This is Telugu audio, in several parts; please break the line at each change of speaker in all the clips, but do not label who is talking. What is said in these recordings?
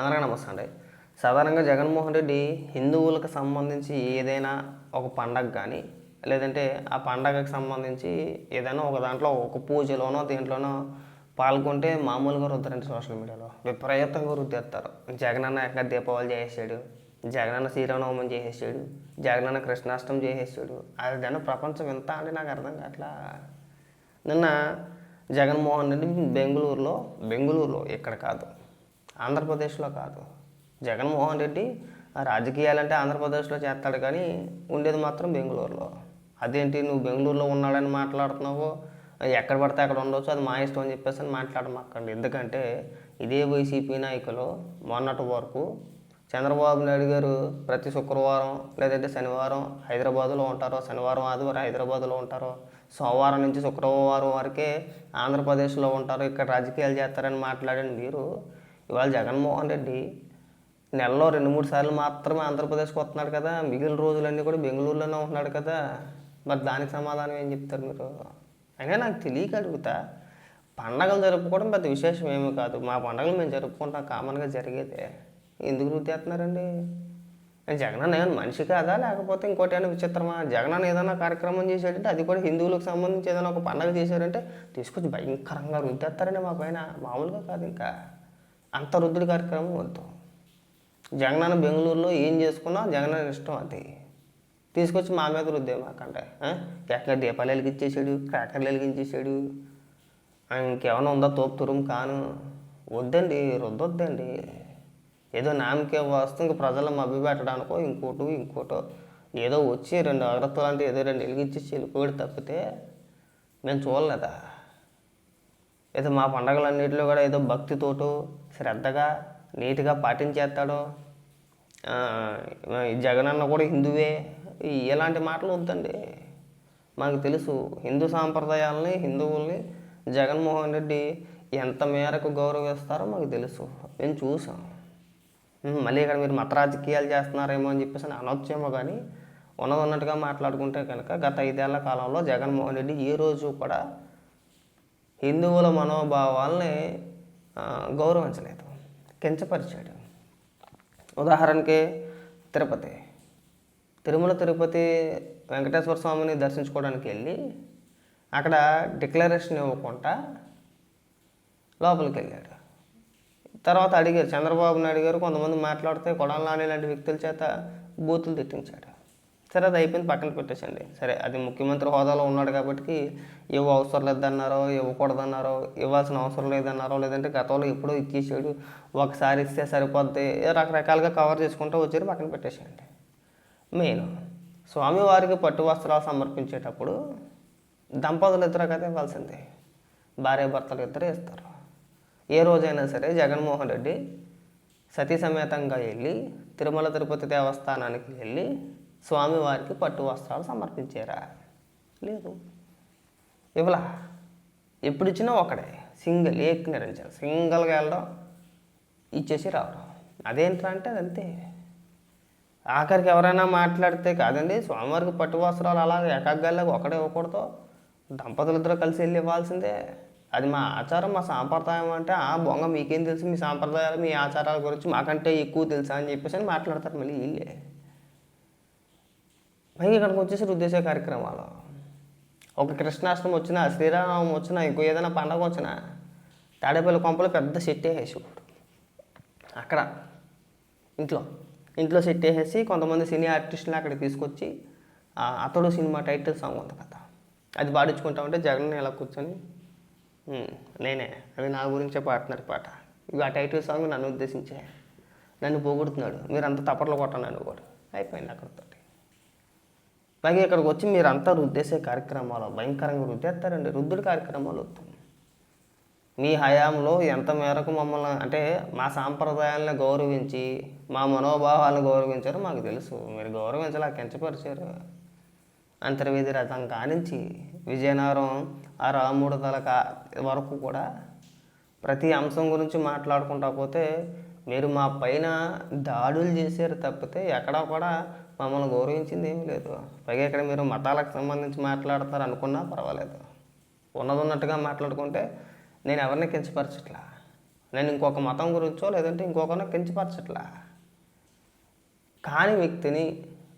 అందరికీ నమస్తే అండి. సాధారణంగా జగన్మోహన్ రెడ్డి హిందువులకు సంబంధించి ఏదైనా ఒక పండగ కానీ లేదంటే ఆ పండగకు సంబంధించి ఏదైనా ఒక దాంట్లో ఒక పూజలోనో దీంట్లోనో పాల్గొంటే మామూలుగా రుద్దరండి సోషల్ మీడియాలో. విపరీతంగా రుద్దేస్తారు జగనన్న ఎక్కడ దీపావళి చేసేసాడు? జగనన్న శ్రీరామనవమం చేసేసాడు? జగనన్న కృష్ణాష్టమి చేసేసాడు? అది ప్రపంచం ఎంత అంటే నాకు అర్థం కావట్లా? నిన్న జగన్మోహన్ రెడ్డి బెంగళూరులో బెంగళూరులో ఇక్కడ కాదు ఆంధ్రప్రదేశ్లో కాదు. జగన్మోహన్ రెడ్డి ఆ రాజకీయాలంటే ఆంధ్రప్రదేశ్లో చేస్తాడు కానీ ఉండేది మాత్రం బెంగళూరులో. అదేంటి నువ్వు బెంగళూరులో ఉన్నాడని మాట్లాడుతున్నావు ఎక్కడ పడితే అక్కడ ఉండొచ్చు అది మా ఇష్టం అని చెప్పేసి అని మాట్లాడమాకండి. ఎందుకంటే ఇదే వైసీపీ నాయకులు మొన్నటి వరకు చంద్రబాబు నాయుడు గారు ప్రతి శుక్రవారం లేదంటే శనివారం హైదరాబాదులో ఉంటారో శనివారం ఆదివారం హైదరాబాద్లో ఉంటారో సోమవారం నుంచి శుక్రవారం వరకే ఆంధ్రప్రదేశ్లో ఉంటారు ఇక్కడ రాజకీయాలు చేస్తారని మాట్లాడిన మీరు ఇవాళ జగన్మోహన్ రెడ్డి నెలలో రెండు మూడు సార్లు మాత్రమే ఆంధ్రప్రదేశ్కి వస్తున్నాడు కదా మిగిలిన రోజులన్నీ కూడా బెంగళూరులోనే ఉంటున్నాడు కదా మరి దానికి సమాధానం ఏం చెప్తారు మీరు? అయినా నాకు తెలియక అడుగుతా పండగలు జరుపుకోవడం పెద్ద విశేషం ఏమీ కాదు. మా పండగలు మేము జరుపుకుంటాం కామన్గా జరిగేదే. ఎందుకు వృద్ధిస్తున్నారండి జగన్ అన్న ఏమైనా మనిషి కాదా? లేకపోతే ఇంకోటి ఏమైనా విచిత్రమా? జగన్ ఏదైనా కార్యక్రమం చేశాడంటే అది కూడా హిందువులకు సంబంధించి ఏదైనా ఒక పండగ చేశారంటే తీసుకొచ్చి భయంకరంగా రుద్దేస్తారండి మా పైన. మామూలుగా కాదు ఇంకా. అంత రుద్దుడి కార్యక్రమం వద్దు. జగనన్న బెంగళూరులో ఏం చేసుకున్నా జగనన్న ఇష్టం అది. తీసుకొచ్చి మా మీద రుద్దే మాకంటే ఎక్కడ దీపాలు వెలిగించేసాడు క్రాకర్లు వెలిగించేసాడు? ఇంకేమైనా ఉందా తోపు తురుము కాను? వద్దండి రుద్దొద్దండి. ఏదో నామకే వస్తే ఇంక ప్రజలను మభ్యపెట్టడానికో ఇంకోటో ఇంకోటో ఏదో వచ్చి రెండు అగ్రత్తలు అంటే ఏదో రెండు వెలిగించేసి వెళ్ళిపోయాడు తప్పితే మేము చూడలేదా? ఏదో మా పండగలన్నింటిలో కూడా ఏదో భక్తితోటో శ్రద్ధగా నీట్గా పాటించేస్తాడో? ఆ, ఈ జగనన్న కూడా హిందువే. ఇలాంటి మాటలు వద్దండి. మాకు తెలుసు హిందూ సాంప్రదాయాలని హిందువుల్ని జగన్మోహన్ రెడ్డి ఎంత మేరకు గౌరవిస్తారో మాకు తెలుసు. మేము చూసాం. మళ్ళీ ఇక్కడ మీరు మత రాజకీయాలు చేస్తున్నారేమో అని చెప్పేసి అనొచ్చేమో కానీ ఉన్నది ఉన్నట్టుగా మాట్లాడుకుంటే కనుక గత ఐదేళ్ళ కాలంలో జగన్మోహన్ రెడ్డి ఏ రోజు కూడా హిందువుల మనోభావాల్ని గౌరవించలేదు కించపరిచాడు. ఉదాహరణకి తిరుపతి. తిరుమల తిరుపతి వెంకటేశ్వర స్వామిని దర్శించుకోవడానికి వెళ్ళి అక్కడ డిక్లరేషన్ ఇవ్వకుండా లోపలికి వెళ్ళాడు తర్వాత అడిగారు చంద్రబాబు నాయుడు గారు కొంతమంది మాట్లాడితే కొడాల నాని లాంటి వ్యక్తుల చేత బూతులు తిట్టించాడు. సరే అది అయిపోయింది పక్కన పెట్టేసండి సరే అది ముఖ్యమంత్రి హోదాలో ఉన్నాడు కాబట్టి ఇవ్వ అవసరం లేదన్నారో ఇవ్వకూడదన్నారో ఇవ్వాల్సిన అవసరం లేదన్నారో లేదంటే గతంలో ఎప్పుడో ఇచ్చేసాడు ఒకసారి ఇస్తే సరిపోద్ది రకరకాలుగా కవర్ చేసుకుంటూ వచ్చారు పక్కన పెట్టేసేయండి. మెయిన్ స్వామివారికి పట్టు వస్త్రాలు సమర్పించేటప్పుడు దంపతులు ఇద్దరు కదా ఇవ్వాల్సిందే. భార్య భర్తలు ఇద్దరే ఇస్తారు. ఏ రోజైనా సరే జగన్మోహన్ రెడ్డి సతీ సమేతంగా వెళ్ళి తిరుమల తిరుపతి దేవస్థానానికి వెళ్ళి స్వామివారికి పట్టు వస్త్రాలు సమర్పించారా? లేదు. ఇవ్వలా. ఎప్పుడు ఇచ్చినా ఒకడే. సింగిల్ ఏక్ నిరంజన్. సింగిల్గా వెళ్ళడం ఇచ్చేసి రావడం. అదేంట్రా అంటే అదంతే. ఆఖరికి ఎవరైనా మాట్లాడితే కాదండి స్వామివారికి పట్టు వస్త్రాలు అలా ఏకాగ్గాలకు ఒకడే ఇవ్వకూడదు. దంపతులు ఇద్దరు కలిసి వెళ్ళి ఇవ్వాల్సిందే. అది మా ఆచారం మా సాంప్రదాయం అంటే ఆ బొంగ మీకేం తెలుసు మీ సాంప్రదాయాలు మీ ఆచారాల గురించి మాకంటే ఎక్కువ తెలుసా అని చెప్పేసి అని మాట్లాడతారు మళ్ళీ వీళ్ళే. పైగా ఇక్కడికి వచ్చేసి ఉద్దేశ కార్యక్రమాలు. ఒక కృష్ణాష్టమి వచ్చినా శ్రీరామం వచ్చినా ఇంకో ఏదైనా పండగ వచ్చినా తాడేపల్లి కొంపలో పెద్ద సెట్ వేసేవాడు అక్కడ ఇంట్లో ఇంట్లో సెట్ వేసేసి కొంతమంది సినీ ఆర్టిస్టులు అక్కడికి తీసుకొచ్చి ఆ అతడు సినిమా టైటిల్ సాంగ్ ఉంది కదా అది పాడించుకుంటా ఉంటే జగన్ ఇలా కూర్చొని నేనే అవి నా గురించే పాడుతున్నారు పాట. ఇవి ఆ టైటిల్ సాంగ్ నన్ను ఉద్దేశించే నన్ను పోగొడుతున్నాడు మీరు అంత తప్పట్లు కొట్టండి నన్ను కూడా. అయిపోయింది అక్కడతో పైగా ఇక్కడికి వచ్చి మీరు అంతా రుద్దేసే కార్యక్రమాలు భయంకరంగా రుద్దేస్తారండి రుద్దుడు కార్యక్రమాలు మీ హయాంలో ఎంత మేరకు మమ్మల్ని అంటే మా సాంప్రదాయాలను గౌరవించి మా మనోభావాలను గౌరవించారో మాకు తెలుసు. మీరు గౌరవించలా కించపరిచారు. అంతర్వేది రథం కానించి విజయనగరం ఆ రాముడు తలక వరకు కూడా ప్రతి అంశం గురించి మాట్లాడుకుంటా పోతే మీరు మా పైన దాడులు చేశారు తప్పితే ఎక్కడా కూడా మమ్మల్ని గౌరవించింది ఏమీ లేదు. పైగా ఇక్కడ మీరు మతాలకు సంబంధించి మాట్లాడతారు అనుకున్నా పర్వాలేదు. ఉన్నది ఉన్నట్టుగా మాట్లాడుకుంటే నేను ఎవరిని కించపరచట్లా? నేను ఇంకొక మతం గురించో లేదంటే ఇంకొకరిని కించపరచట్లా? కాని వ్యక్తిని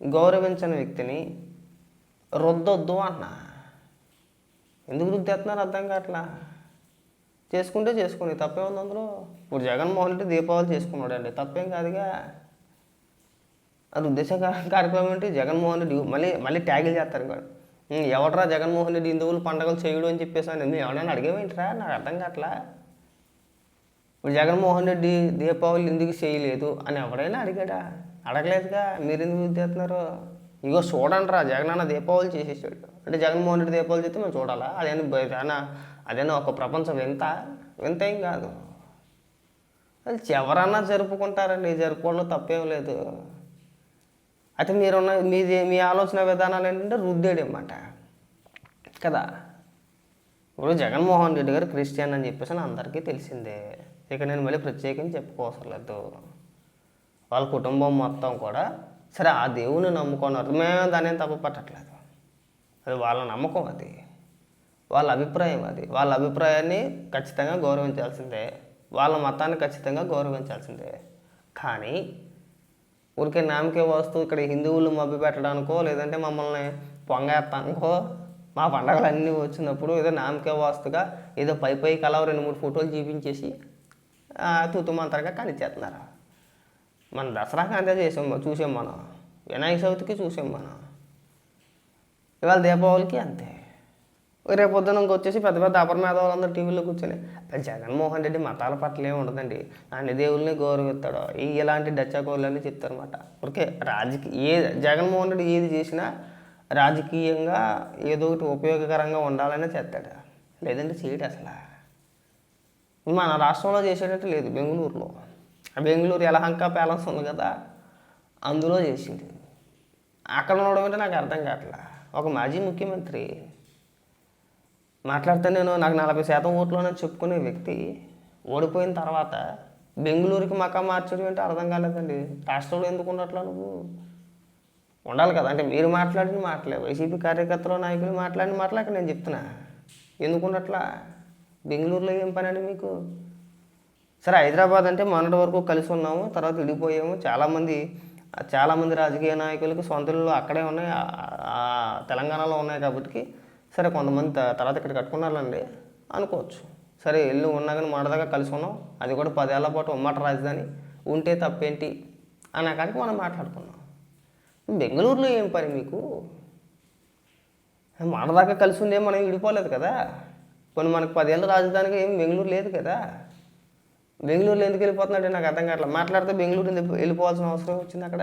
గౌరవించని వ్యక్తిని రుద్దొద్దు అన్నా. ఎందుకు రుద్దేస్తున్నారు అర్థం కావట్లా? చేసుకుంటే చేసుకుని తప్పే ఉంది అందులో? ఇప్పుడు జగన్మోహన్ రెడ్డి దీపావళి చేసుకున్నాడు అండి తప్పేం కాదుగా? అది ఉద్దేశ కార్యక్రమం ఏంటి జగన్మోహన్ రెడ్డి మళ్ళీ మళ్ళీ ట్యాగిల్ చేస్తారు కూడా ఎవడరా జగన్మోహన్ రెడ్డి హిందువులు పండగలు చేయడు అని చెప్పేసి అని మేము ఎవరైనా అడిగేమేంటిరా నాకు అర్థం కావట్లా. ఇప్పుడు జగన్మోహన్ రెడ్డి దీపావళి ఎందుకు చేయలేదు? అని ఎవడైనా అడిగాడా? అడగలేదుగా. మీరు ఎందుకు చేస్తున్నారు? ఇగో చూడండి రా జగన్ అన్న దీపావళి చేసేసాడు. అంటే జగన్మోహన్ రెడ్డి దీపావళి చేస్తే మేము చూడాలా? అదేనా అదేనా అదేనా ఒక ప్రపంచం వింత? వింత ఏం కాదు. అది ఎవరన్నా జరుపుకుంటారండి జరుపుకోవడంలో తప్పేం లేదు. అయితే మీరున్న మీది మీ ఆలోచన విధానాలు ఏంటంటే రుద్దేడు అనమాట కదా? ఇప్పుడు జగన్మోహన్ రెడ్డి గారు క్రిస్టియన్ అని చెప్పేసి అందరికీ తెలిసిందే. ఇక నేను మళ్ళీ ప్రత్యేకించి చెప్పుకోవసర్లేదు. వాళ్ళ కుటుంబం మొత్తం కూడా సరే ఆ దేవుని నమ్ముకున్నారు. మేము దాన్ని తప్పు పట్టట్లేదు. అది వాళ్ళ నమ్మకం అది. వాళ్ళ అభిప్రాయం అది. వాళ్ళ అభిప్రాయాన్ని ఖచ్చితంగా గౌరవించాల్సిందే. వాళ్ళ మతాన్ని ఖచ్చితంగా గౌరవించాల్సిందే. కానీ ఊరికే నామకే వస్తూ ఇక్కడ హిందువులు మభ్య పెట్టడానికో లేదంటే మమ్మల్ని పొంగేస్తానికో మా పండగలన్నీ వచ్చినప్పుడు ఏదో నామకే వాస్తుగా ఏదో పై పై కలవ రెండు మూడు ఫోటోలు చూపించేసి తూతుమంతరగా కనిచేస్తున్నారు మన దసరాకి అంతే చేసాం చూసాం మనం. వినాయక చవితికి చూసాం మనం. ఇవాళ దీపావళికి అంతే. రేపు పొద్దున ఇంకొచ్చేసి పెద్ద పెద్ద అపర మేధావులందరూ టీవీలో కూర్చొని జగన్మోహన్ రెడ్డి మతాల పట్ల ఏమి ఉండదండి. అన్ని దేవుల్ని గౌరవిస్తాడు. ఇలాంటి ఇలాంటి డచ్చాకోళ్ళని చెప్తారనమాట ఓకే రాజకీయ ఏ జగన్మోహన్ రెడ్డి ఏది చేసినా రాజకీయంగా ఏదో ఒకటి ఉపయోగకరంగా ఉండాలనే చేస్తాడు. లేదంటే చేయడు అసలు. మన రాష్ట్రంలో చేసేటట్టు లేదు బెంగళూరులో. ఆ బెంగళూరు ఎలహంక ప్యాలెస్ ఉంది కదా అందులో చేసింది. అక్కడ ఉండడం అంటే నాకు అర్థం కావట్లా. ఒక మాజీ ముఖ్యమంత్రి మాట్లాడితే నేను నాకు నలభై శాతం ఓట్లోనే చెప్పుకునే వ్యక్తి. ఓడిపోయిన తర్వాత బెంగళూరుకి మకా మార్చడం ఏంటో అర్థం కాలేదండి. రాష్ట్రంలో ఎందుకు ఉండట్లా నువ్వు? ఉండాలి కదా. అంటే మీరు మాట్లాడిన మాటలే వైసీపీ కార్యకర్తలు నాయకులు మాట్లాడిన మాటలే అక్కడ నేను చెప్తున్నా. ఎందుకు ఉండట్లా? బెంగళూరులో ఏం పని అండి మీకు? సరే హైదరాబాద్ అంటే మొన్నటి వరకు కలిసి ఉన్నాము తర్వాత విడిపోయాము. చాలామంది చాలామంది రాజకీయ నాయకులకి సొంతలు అక్కడే ఉన్నాయి ఆ తెలంగాణలో ఉన్నాయి కాబట్టి సరే కొంతమంది తర్వాత ఇక్కడ కట్టుకున్నారండి అనుకోవచ్చు. సరే ఇల్లు ఉన్నా కానీ మాటదాకా కలిసి ఉన్నాం అది కూడా పదేళ్ళ పాటు ఉమ్మట రాజధాని. ఉంటే తప్పేంటి? అనే కాడికి మనం మాట్లాడుకున్నాం. బెంగళూరులో ఏం పని మీకు? మాటదాకా కలిసి ఉండే మనం విడిపోలేదు కదా. కొన్ని మనకు పదేళ్ళ రాజధానిగా ఏం బెంగళూరు లేదు కదా. బెంగళూరులో ఎందుకు వెళ్ళిపోతున్నాడే నాకు అర్థం కావట్లేదు మాట్లాడితే బెంగళూరు వెళ్ళిపోవాల్సిన అవసరం వచ్చింది అక్కడ?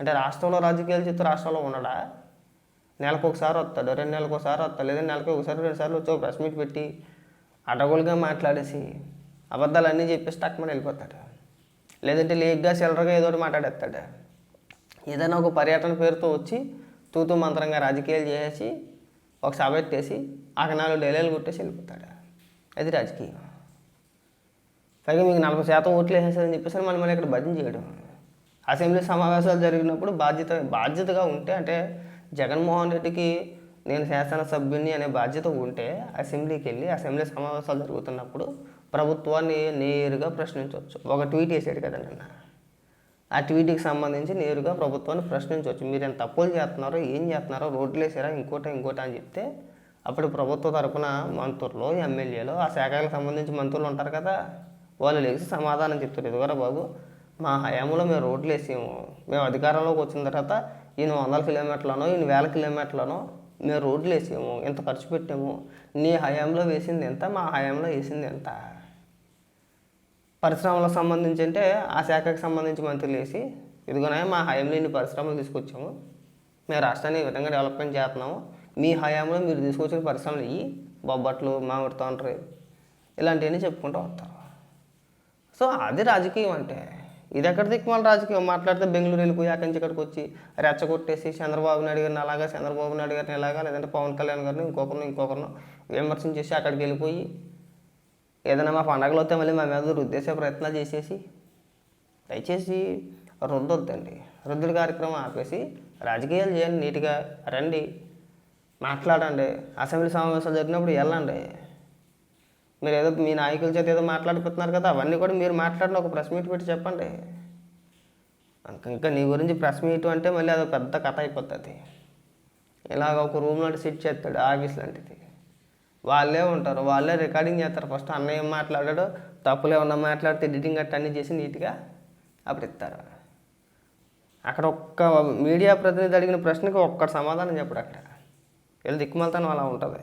అంటే రాష్ట్రంలో రాజకీయాలు చెప్తే రాష్ట్రంలో ఉండడా నెలకు ఒకసారి వస్తాడు రెండు నెలలకు ఒకసారి వస్తాడు లేదా నెలకు ఒకసారి రెండు సార్లు వచ్చి ఒక ప్రెస్ మీట్ పెట్టి అడగోలుగా మాట్లాడేసి అబద్ధాలు అన్నీ చెప్పేసి టక్మని వెళ్ళిపోతాడు. లేదంటే లేక్గా చిల్లరగా ఏదో ఒకటి మాట్లాడేస్తాడు. ఏదైనా ఒక పర్యటన పేరుతో వచ్చి తూతూ మంత్రంగా రాజకీయాలు చేసి ఒక సభ ఎట్టేసి ఆ నాలుగు డైలీలు కొట్టేసి వెళ్ళిపోతాడు. అది రాజకీయం. పైగా మీకు నలభై శాతం ఓట్లు వేసేసారని చెప్పేసి మనం మళ్ళీ ఇక్కడ భజన చేయడం. అసెంబ్లీ సమావేశాలు జరిగినప్పుడు బాధ్యత బాధ్యతగా ఉంటే అంటే జగన్మోహన్ రెడ్డికి నేను శాసనసభ్యుని అనే బాధ్యత ఉంటే అసెంబ్లీకి వెళ్ళి అసెంబ్లీ సమావేశాలు జరుగుతున్నప్పుడు ప్రభుత్వాన్ని నేరుగా ప్రశ్నించవచ్చు. ఒక ట్వీట్ వేసాడు కదా నిన్న. ఆ ట్వీట్కి సంబంధించి నేరుగా ప్రభుత్వాన్ని ప్రశ్నించవచ్చు. మీరు ఏం తప్పులు చేస్తున్నారో ఏం చేస్తున్నారో రోడ్లు వేసారా ఇంకోటి ఇంకోట అని చెప్తే అప్పుడు ప్రభుత్వ తరపున మంత్రులు ఎమ్మెల్యేలు ఆ శాఖలకు సంబంధించి మంత్రులు ఉంటారు కదా వాళ్ళు లేచి సమాధానం చెప్తారు. ఇదిగోరా బాబు మా హయాంలో మేము రోడ్లు వేసాము. మేము అధికారంలోకి వచ్చిన తర్వాత ఈయన వందల కిలోమీటర్లనో ఈయన వేల కిలోమీటర్లనో మేము రోడ్లు వేసాము ఇంత ఖర్చు పెట్టాము. నీ హయాంలో వేసింది ఎంత మా హయాంలో వేసింది ఎంత? పరిశ్రమలకు సంబంధించి అంటే ఆ శాఖకు సంబంధించి మంత్రులు వేసి ఇదిగోనే మా హయాంలో ఇన్ని పరిశ్రమలు తీసుకొచ్చాము. మేము రాష్ట్రాన్ని ఈ విధంగా డెవలప్మెంట్ చేస్తున్నాము. మీ హయాంలో మీరు తీసుకొచ్చిన పరిశ్రమలు ఇవి బొబ్బట్లు మామిడి తోండ్రి ఇలాంటివన్నీ చెప్పుకుంటూ వస్తారు. సో అది రాజకీయం అంటే. ఇది ఎక్కడ దిక్కుమాల రాజకీయం? మాట్లాడితే బెంగళూరు వెళ్ళిపోయి అక్కడి నుంచి ఇక్కడికి వచ్చి రెచ్చగొట్టేసి చంద్రబాబు నాయుడు గారిని అలాగా చంద్రబాబు నాయుడు గారిని ఇలాగా లేదంటే పవన్ కళ్యాణ్ గారిని ఇంకొకరిని ఇంకొకరిని విమర్శించేసి అక్కడికి వెళ్ళిపోయి ఏదైనా మా పండగలు వస్తే మళ్ళీ మా మీద రుద్దేసే ప్రయత్నాలు చేసేసి దయచేసి రుద్దొద్దండి. రుద్దుడి కార్యక్రమం ఆపేసి రాజకీయాలు చేయండి నీట్గా రండి మాట్లాడండి. అసెంబ్లీ సమావేశాలు జరిగినప్పుడు వెళ్ళండి. మీరు ఏదో మీ నాయకుల చేత ఏదో మాట్లాడిపోతున్నారు కదా అవన్నీ కూడా మీరు మాట్లాడిన ఒక ప్రెస్ మీట్ పెట్టి చెప్పండి. ఇంకా- ఇంకా నీ గురించి ప్రెస్ మీట్ అంటే మళ్ళీ అదో పెద్ద కథ అయిపోతుంది. ఇలాగ ఒక రూమ్ లాంటి సిట్ చేస్తాడు ఆఫీస్ లాంటిది. వాళ్ళే ఉంటారు వాళ్ళే రికార్డింగ్ చేస్తారు. ఫస్ట్ అన్నయ్య ఏం మాట్లాడాడో తప్పులు ఏమన్నా మాట్లాడితే ఎడిటింగ్ అట్ట అన్నీ చేసి నీట్గా అప్పుడు ఇస్తారు. అక్కడ ఒక్క మీడియా ప్రతినిధి అడిగిన ప్రశ్నకి ఒక్కటి సమాధానం చెప్పడు అక్కడ. వీళ్ళు దిక్కుమలతనం అలా ఉంటుంది.